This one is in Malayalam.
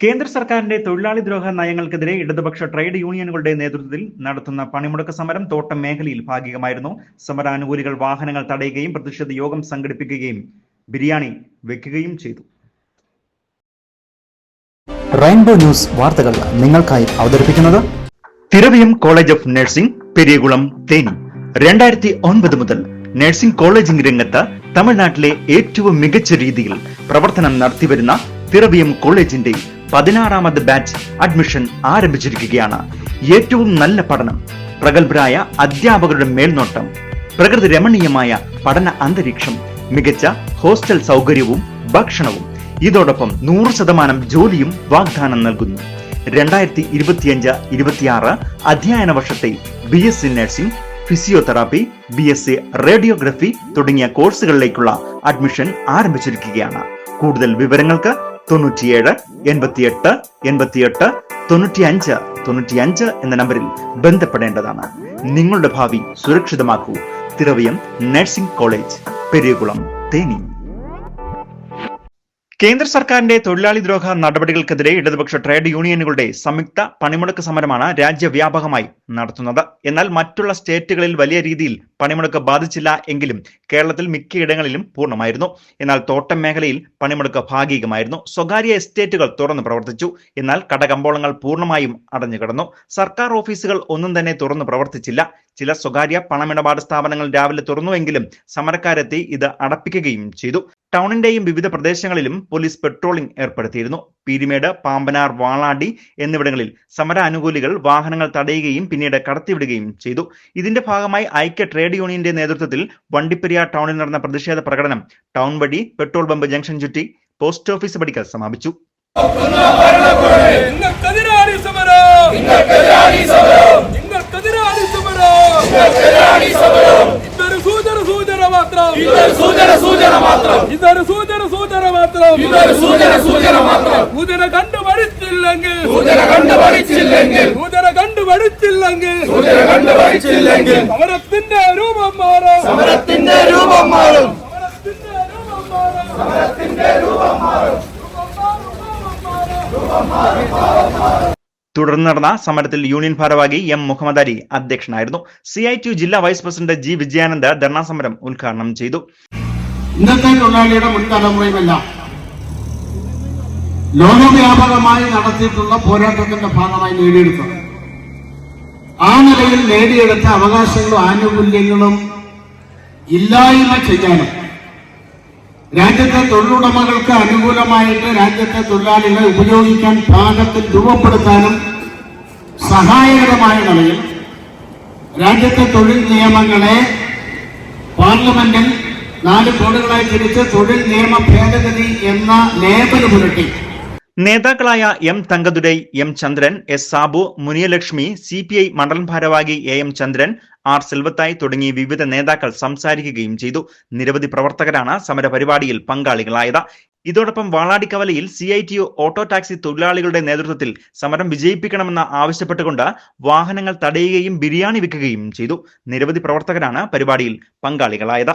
കേന്ദ്ര സർക്കാരിന്റെ തൊഴിലാളി ദ്രോഹ നയങ്ങൾക്കെതിരെ ഇടതുപക്ഷ ട്രേഡ് യൂണിയനുകളുടെ നേതൃത്വത്തിൽ നടത്തുന്ന പണിമുടക്ക് സമരം തോട്ടം മേഖലയിൽ ഭാഗികമായിരുന്നു. സമരാനുകൂലികൾ വാഹനങ്ങൾ തടയുകയും പ്രതിഷേധ യോഗം സംഘടിപ്പിക്കുകയും ബിരിയാണി വെക്കുകയും ചെയ്തു. റെയിൻബോ ന്യൂസ് വാർത്തകൾ നിങ്ങൾക്കായി അവതരിപ്പിക്കുന്നത് Thiraviyam college of nursing Periyakulam Theni. രണ്ടായിരത്തി ഒൻപത് മുതൽ നഴ്സിംഗ് കോളേജിംഗ് രംഗത്ത് തമിഴ്നാട്ടിലെ ഏറ്റവും മികച്ച രീതിയിൽ പ്രവർത്തനം നടത്തിവരുന്ന തിരവിയം കോളേജിന്റെ പതിനാറാമത് ബാച്ച് അഡ്മിഷൻ ആരംഭിച്ചിരിക്കുകയാണ്. ഏറ്റവും നല്ല പഠനം പ്രഗത്ഭരായ അധ്യാപകരുടെ മേൽനോട്ടം പ്രകൃതി രമണീയമായ പഠന അന്തരീക്ഷം മികച്ച ഹോസ്റ്റൽ സൗകര്യവും ഭക്ഷണവും. ഇതോടൊപ്പം നൂറ് ശതമാനം ജോലിയും വാഗ്ദാനം നൽകുന്നു. രണ്ടായിരത്തി ഇരുപത്തിയഞ്ച് ഇരുപത്തിയാറ് അധ്യയന വർഷത്തെ B S C nursing physiotherapy B S C radiography തുടങ്ങിയ കോഴ്സുകളിലേക്കുള്ള അഡ്മിഷൻ ആരംഭിച്ചിരിക്കുകയാണ്. കൂടുതൽ വിവരങ്ങൾക്ക് തൊണ്ണൂറ്റിയേഴ് എൺപത്തിയെട്ട് എൺപത്തിയെട്ട് തൊണ്ണൂറ്റിയഞ്ച് തൊണ്ണൂറ്റിയഞ്ച് എന്ന നമ്പറിൽ ബന്ധപ്പെടേണ്ടതാണ് നിങ്ങളുടെ ഭാവി സുരക്ഷിതമാക്കൂ തിരവിയം നഴ്സിംഗ് കോളേജ് പെരിയകുളം തേനി കേന്ദ്ര സർക്കാരിന്റെ തൊഴിലാളി ദ്രോഹ നടപടികൾക്കെതിരെ ഇടതുപക്ഷ ട്രേഡ് യൂണിയനുകളുടെ സംയുക്ത പണിമുടക്ക് സമരമാണ് രാജ്യവ്യാപകമായി നടത്തുന്നത്. എന്നാൽ മറ്റുള്ള സ്റ്റേറ്റുകളിൽ വലിയ രീതിയിൽ പണിമുടക്ക് ബാധിച്ചില്ല എങ്കിലും കേരളത്തിൽ മിക്കയിടങ്ങളിലും പൂർണമായിരുന്നു. എന്നാൽ തോട്ടം മേഖലയിൽ പണിമുടക്ക് ഭാഗികമായിരുന്നു. സ്വകാര്യ എസ്റ്റേറ്റുകൾ തുറന്നു പ്രവർത്തിച്ചു. എന്നാൽ കടകമ്പോളങ്ങൾ പൂർണമായും അടഞ്ഞുകിടന്നു സർക്കാർ ഓഫീസുകൾ ഒന്നും തന്നെ തുറന്നു പ്രവർത്തിച്ചില്ല. ചില സ്വകാര്യ പണമിടപാട് സ്ഥാപനങ്ങൾ രാവിലെ തുറന്നുവെങ്കിലും സമരക്കാരെത്തി ഇത് അടപ്പിക്കുകയും ചെയ്തു. ടൗണിന്റെയും വിവിധ പ്രദേശങ്ങളിലും പോലീസ് പെട്രോളിംഗ് ഏർപ്പെടുത്തിയിരുന്നു. പീരിമേട് പാമ്പനാർ വാളാടി എന്നിവിടങ്ങളിൽ സമര അനുകൂലികൾ വാഹനങ്ങൾ തടയുകയും പിന്നീട് കടത്തിവിടുകയും ചെയ്തു. ഇതിന്റെ ഭാഗമായി ഐക്യ ട്രേഡ് യൂണിയന്റെ നേതൃത്വത്തിൽ വണ്ടിപ്പെരിയാർ ടൗണിൽ നടന്ന പ്രതിഷേധ പ്രകടനം ടൗൺ വഴി പെട്രോൾ പമ്പ് ജംഗ്ഷൻ ചുറ്റി പോസ്റ്റ് ഓഫീസ് പടിക്കൽ സമാപിച്ചു. സൂചന സൂചന മാത്രം. ഇതൊരു സൂചന സൂചന മാത്രം. ഇതൊരു സൂചന സൂചന മാത്രം. ഇതൊരു സൂചന സൂചന മാത്രം. സൂചന കണ്ടു പഠിച്ചില്ലെങ്കിൽ സൂചന കണ്ടു പഠിച്ചില്ലെങ്കിൽ സൂചന കണ്ടു പഠിച്ചില്ലെങ്കിൽ സൂചന കണ്ടു പഠിച്ചില്ലെങ്കിൽ സമരത്തിന്റെ രൂപം മാറും. സമരത്തിന്റെ രൂപം മാറും. സമരത്തിന്റെ രൂപം മാറും. സമരത്തിന്റെ രൂപം മാറും. തുടർന്ന് നടന്ന സമരത്തിൽ യൂണിയൻ ഭാരവാഹി എം മുഹമ്മദ് അലി അധ്യക്ഷനായിരുന്നു സി ഐ ടി ജില്ലാ vice president G Vijayanand dharna സമരം ഉദ്ഘാടനം ചെയ്തു. ഇന്നത്തെ തൊഴിലാളിയുടെ മുൻ തലമുറയുമെല്ലാം ലോകവ്യാപകമായി നടത്തിയിട്ടുള്ള പോരാട്ടത്തിന്റെ ഭാഗമായി നേടിയെടുത്തത്. ആ നിലയിൽ നേടിയെടുത്ത അവകാശങ്ങളും ആനുകൂല്യങ്ങളും ഇല്ലായ്മ ചെയ്യാനും രാജ്യത്തെ തൊഴിലുടമകൾക്ക് അനുകൂലമായിട്ട് രാജ്യത്തെ തൊഴിലാളികളെ ഉപയോഗിക്കാൻ പാകത്തിൽ രൂപപ്പെടുത്താനും സഹായകരമായ നിലയിൽ രാജ്യത്തെ തൊഴിൽ നിയമങ്ങളെ പാർലമെന്റിൽ നാല് കോടുകളായി തിരിച്ച് തൊഴിൽ നിയമ ഭേദഗതി എന്ന ലേബൽ പുരട്ടി. നേതാക്കളായ M Thangadurai M Chandran S Sabu Munialakshmi C P I മണ്ഡലം ഭാരവാഹി A M Chandran R Selvathai തുടങ്ങി വിവിധ നേതാക്കൾ സംസാരിക്കുകയും ചെയ്തു. നിരവധി പ്രവർത്തകരാണ് സമരപരിപാടിയിൽ പങ്കാളികളായത്. ഇതോടൊപ്പം വാളാടിക്കവലയിൽ C I T auto taxi തൊഴിലാളികളുടെ നേതൃത്വത്തിൽ സമരം വിജയിപ്പിക്കണമെന്ന് ആവശ്യപ്പെട്ടുകൊണ്ട് വാഹനങ്ങൾ തടയുകയും ബിരിയാണി വിൽക്കുകയും ചെയ്തു. നിരവധി പ്രവർത്തകരാണ് പരിപാടിയിൽ പങ്കാളികളായത്.